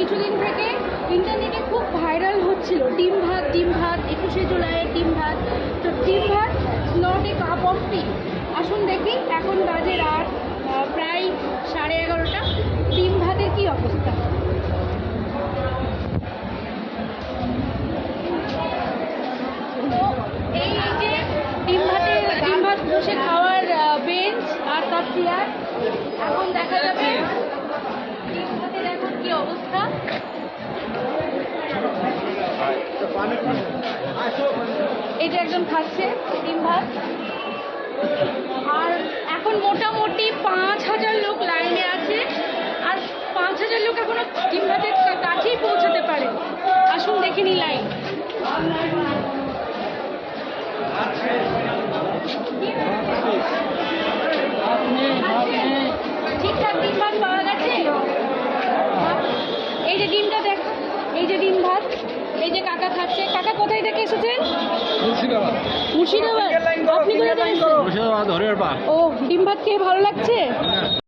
কিছুদিন থেকে ইন্টারনেটে খুব ভাইরাল হচ্ছিল। ডিম ভাত ডিম ভাত, একুশে জুলাইয়ের ডিম ভাত। তো ডিম ভাত not a cup of tea আসুন দেখি, এখন বাজে রাত প্রায় সাড়ে এগারোটা। ডিম ভাতের কি অবস্থা? ডিম খাওয়ার বেঞ্চ আর তার চেয়ার এখন দেখা যাবে। এটা একজন খাচ্ছে, ডিম ভাত। আর এখন মোটামুটি পাঁচ হাজার লোক লাইনে আছে। আর পাঁচ হাজার লোক এখনও ডিম ভাতের কাছেই পৌঁছাতে পারে। আসুন দেখে নি লাইন। ঠিকঠাক ডিম ভাত পাওয়া গেছে? এই যে ডিমটা দেখ, এই যে ডিম ভাত। থেকে এসেছেন মুর্শিদাবাদ। মুর্শিদাবাদ। আপনি কোথা থেকে এসেছেন? মুর্শিদাবাদ হরিয়ারপা ও ডিম ভাত খেয়ে ভালো লাগছে?